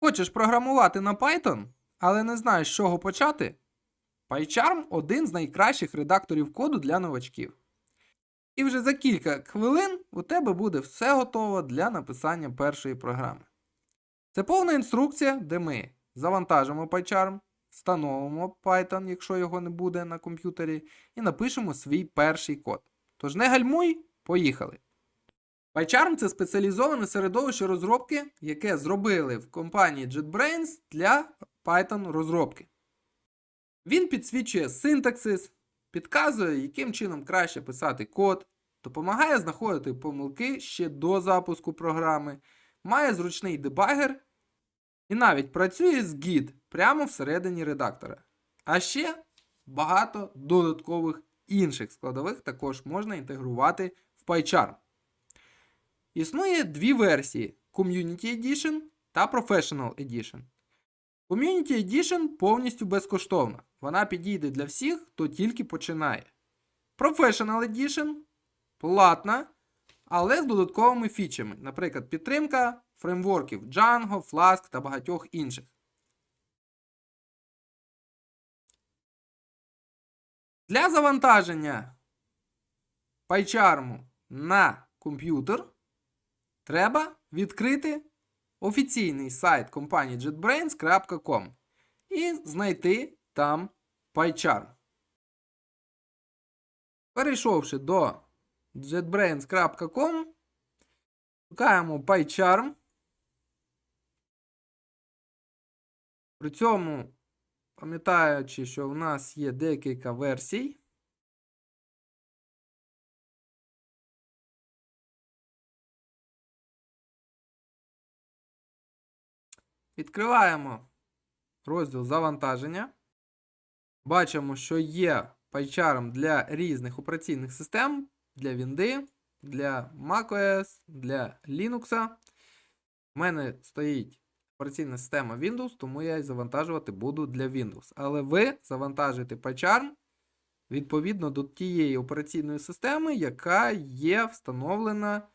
Хочеш програмувати на Python, але не знаєш, з чого почати? PyCharm один з найкращих редакторів коду для новачків. І вже за кілька хвилин у тебе буде все готово для написання першої програми. Це повна інструкція, де ми завантажимо PyCharm, встановимо Python, якщо його не буде на комп'ютері, і напишемо свій перший код. Тож не гальмуй, поїхали! PyCharm це спеціалізоване середовище розробки, яке зробили в компанії JetBrains для Python розробки. Він підсвічує синтаксис, підказує, яким чином краще писати код, допомагає знаходити помилки ще до запуску програми, має зручний дебагер і навіть працює з Git прямо всередині редактора. А ще багато додаткових інших складових також можна інтегрувати в PyCharm. Існує дві версії: Community Edition та Professional Edition. Community Edition повністю безкоштовна. Вона підійде для всіх, хто тільки починає. Professional Edition платна, але з додатковими фічами, наприклад, підтримка фреймворків Django, Flask та багатьох інших. Для завантаження PyCharm на комп'ютер треба відкрити офіційний сайт компанії JetBrains.com і знайти там PyCharm. Перейшовши до jetbrains.com, шукаємо PyCharm. При цьому, пам'ятаючи, що в нас є декілька версій, Відкриваємо розділ завантаження. Бачимо, що є PyCharm для різних операційних систем, для Windows, для macOS, для Linux. У мене стоїть операційна система Windows, тому я її завантажувати буду для Windows. Але ви завантажуєте PyCharm відповідно до тієї операційної системи, яка є встановлена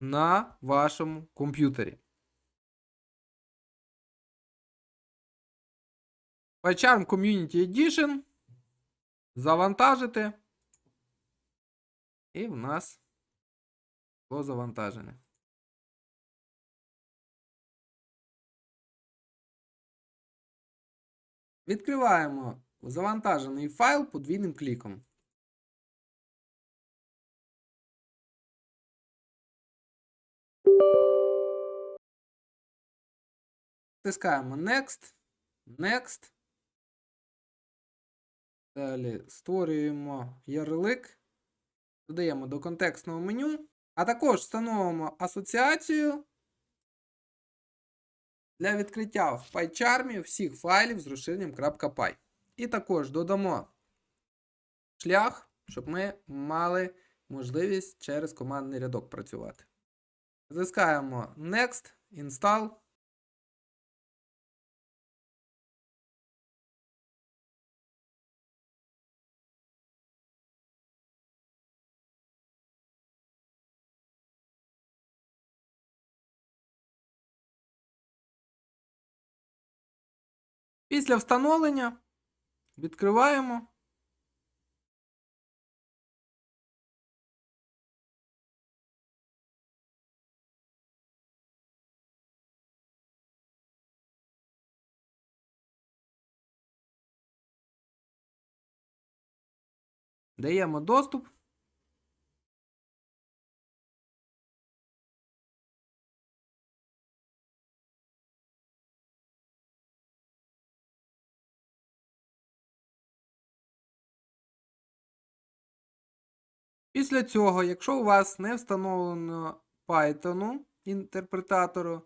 на вашому комп'ютері. PyCharm Community Edition. Завантажити. І в нас було завантаження. Відкриваємо завантажений файл подвійним кліком. Тискаємо Next. Next. Далі створюємо ярлик, додаємо до контекстного меню, а також встановимо асоціацію для відкриття в PyCharm всіх файлів з розширенням .py. І також додамо шлях, щоб ми мали можливість через командний рядок працювати. Затискаємо Next, Install. Після встановлення відкриваємо. Даємо доступ. Після цього, якщо у вас не встановлено Python інтерпретатору,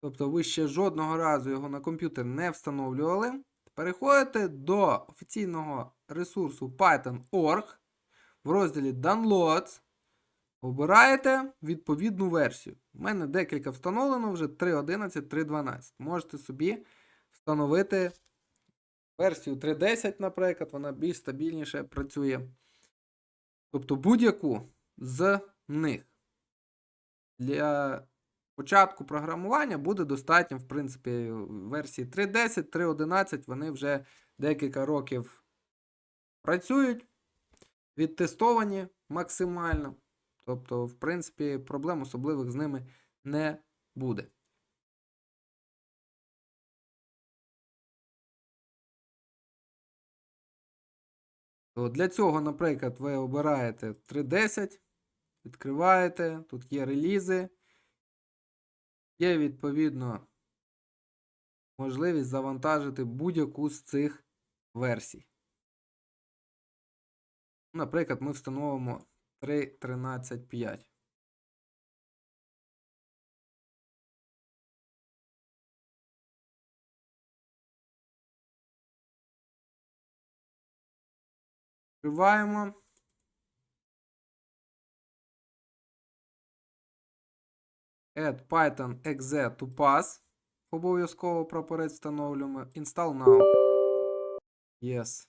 тобто ви ще жодного разу його на комп'ютер не встановлювали, переходите до офіційного ресурсу Python.org в розділі Downloads. Обираєте відповідну версію. У мене декілька встановлено вже 3.11, 3.12. Можете собі встановити версію 3.10, наприклад, вона більш стабільніше працює. Тобто будь-яку з них. Для початку програмування буде достатньо, в принципі, версії 3.10, 3.11 вони вже декілька років працюють, відтестовані максимально. Тобто, в принципі, проблем особливих з ними не буде. То для цього, наприклад, ви обираєте 3.10, відкриваєте, тут є релізи, є відповідно можливість завантажити будь-яку з цих версій. Наприклад, ми встановимо 3.13.5. Відкриваємо. Add Python exe to pass. Обов'язково прапорець встановлюємо. Install now. Yes.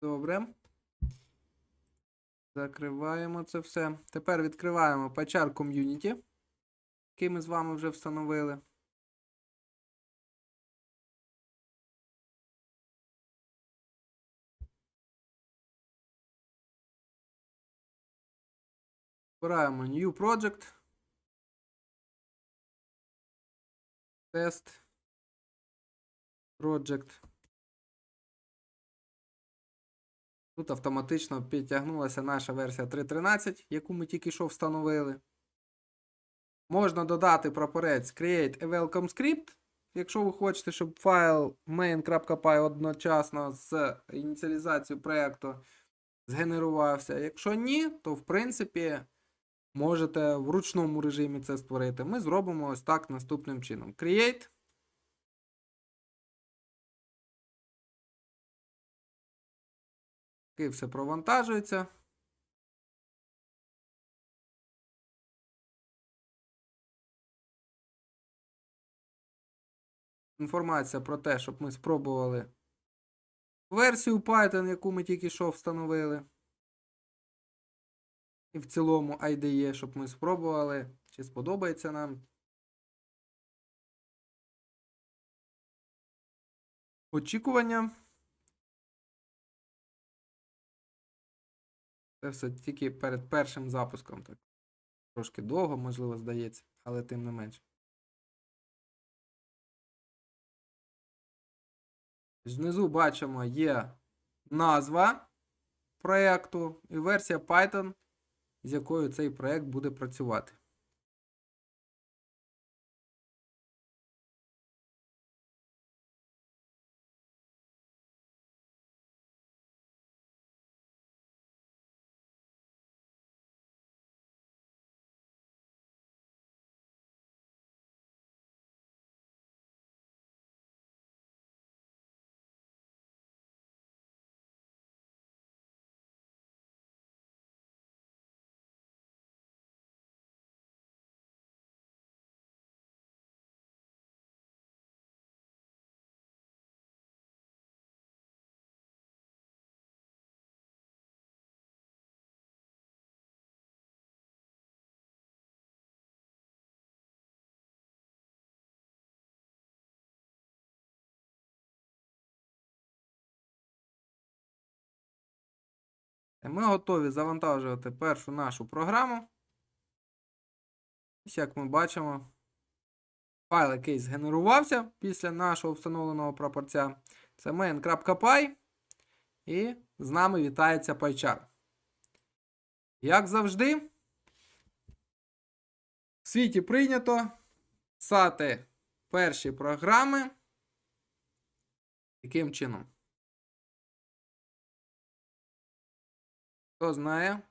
Добре. Закриваємо це все. Тепер відкриваємо PyChar Community, який ми з вами вже встановили. Обираємо New Project. Test. Project. Тут автоматично підтягнулася наша версія 3.13, яку ми тільки що встановили. Можна додати прапорець Create a welcome script, якщо ви хочете, щоб файл main.py одночасно з ініціалізацією проєкту згенерувався. Якщо ні, то в принципі можете в ручному режимі це створити. Ми зробимо ось так наступним чином: Create. Поки все провантажується. Інформація про те, щоб ми спробували версію Python, яку ми тільки що встановили. І в цілому IDE, щоб ми спробували, чи сподобається нам. Очікування. Це все тільки перед першим запуском. Так. Трошки довго, можливо, здається, але тим не менше. Знизу бачимо є назва проєкту і версія Python, з якою цей проєкт буде працювати. Ми готові завантажувати першу нашу програму. Як ми бачимо, файл, який згенерувався після нашого встановленого прапорця, це main.py. І з нами вітається PyChar. Як завжди, В світі прийнято писати перші програми. Яким чином? Хто знає,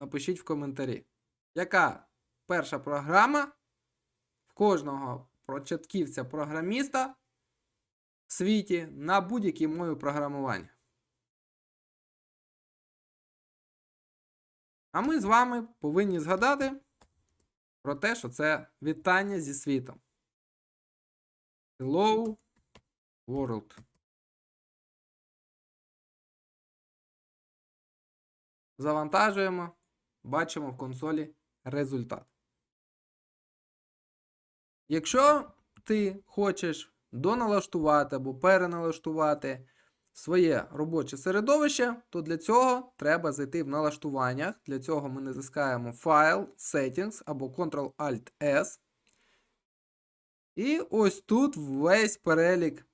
напишіть в коментарі. Яка перша програма в кожного початківця-програміста в світі на будь-якій мові програмування? А ми з вами повинні згадати про те, що це вітання зі світом. Hello World. Завантажуємо, бачимо в консолі результат. Якщо ти хочеш доналаштувати або переналаштувати своє робоче середовище, то для цього треба зайти в налаштуваннях. Для цього ми натискаємо File, Settings або Ctrl-Alt-S. І ось тут весь перелік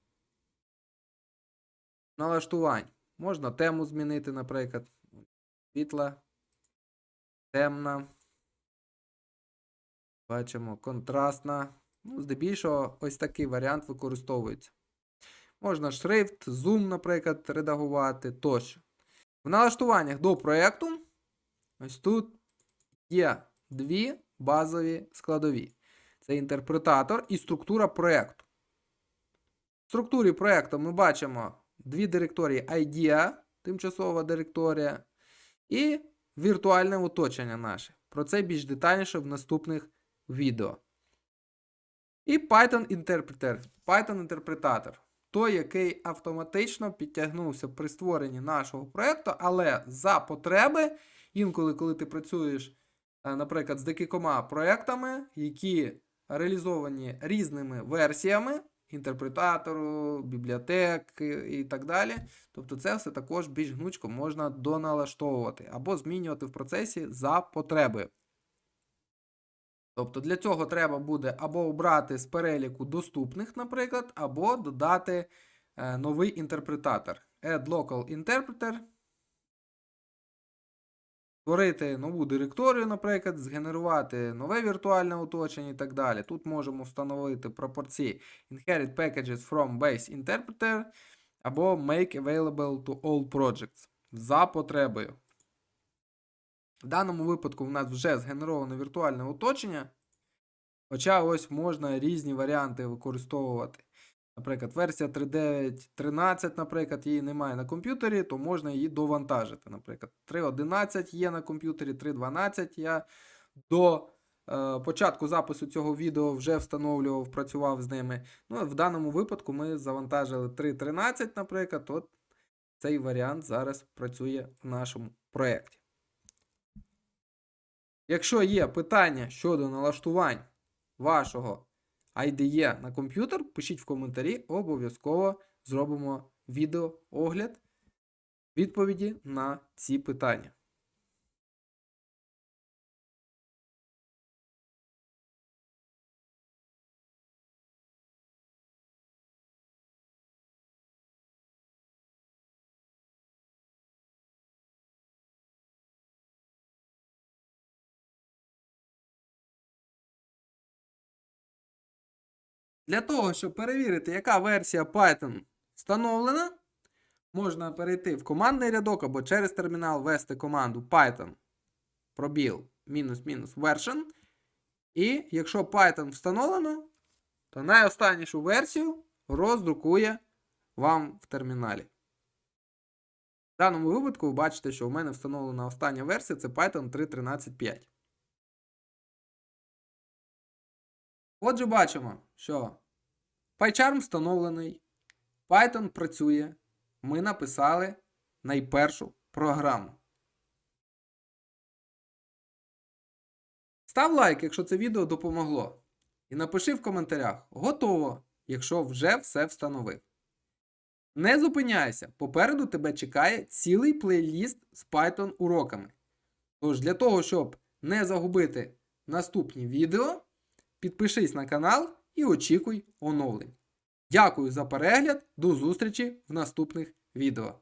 налаштувань. Можна тему змінити, наприклад, світла, темна. Бачимо контрастна. Ну, здебільшого, ось такий варіант використовується. Можна шрифт, зум, наприклад, редагувати тощо. В налаштуваннях до проєкту ось тут є дві базові складові. Це інтерпретатор і структура проєкту. В структурі проєкту ми бачимо дві директорії IDEA, тимчасова директорія, і віртуальне оточення наше. Про це більш детальніше в наступних відео. І Python інтерпретер, Python інтерпретатор. Той, який автоматично підтягнувся при створенні нашого проєкту, але за потреби, інколи, коли ти працюєш, е, наприклад, з декількома проєктами, які реалізовані різними версіями інтерпретатору, бібліотек і так далі. Тобто це все також більш гнучко можна доналаштовувати або змінювати в процесі за потреби. Тобто для цього треба буде або обрати з переліку доступних, наприклад, або додати е, новий інтерпретатор. Add Local Interpreter. Створити нову директорію, наприклад, згенерувати нове віртуальне оточення і так далі. Тут можемо встановити пропорції Inherit Packages from Base Interpreter або Make Available to All Projects за потребою. В даному випадку в нас вже згенероване віртуальне оточення. Хоча ось можна різні варіанти використовувати. Наприклад, версія 3.9.13, наприклад, її немає на комп'ютері, то можна її довантажити. Наприклад, 3.11 є на комп'ютері, 3.12 я до е, початку запису цього відео вже встановлював, працював з ними. Ну, в даному випадку ми завантажили 3.13, наприклад, от цей варіант зараз працює в нашому проєкті. Якщо є питання щодо налаштувань вашого IDE на комп'ютер, пишіть в коментарі, обов'язково зробимо відеоогляд відповіді на ці питання. Для того, щоб перевірити, яка версія Python встановлена, можна перейти в командний рядок або через термінал ввести команду Python пробіл мінус-мінус version. І якщо Python встановлено, то найостаннішу версію роздрукує вам в терміналі. В даному випадку ви бачите, що у мене встановлена остання версія це Python 3.13.5. Отже, бачимо, що PyCharm встановлений, Python працює. Ми написали найпершу програму. Став лайк, якщо це відео допомогло. І напиши в коментарях готово, якщо вже все встановив. Не зупиняйся, попереду тебе чекає цілий плейліст з Python уроками. Тож для того, щоб не загубити наступні відео, підпишись на канал і очікуй оновлень. Дякую за перегляд, до зустрічі в наступних відео.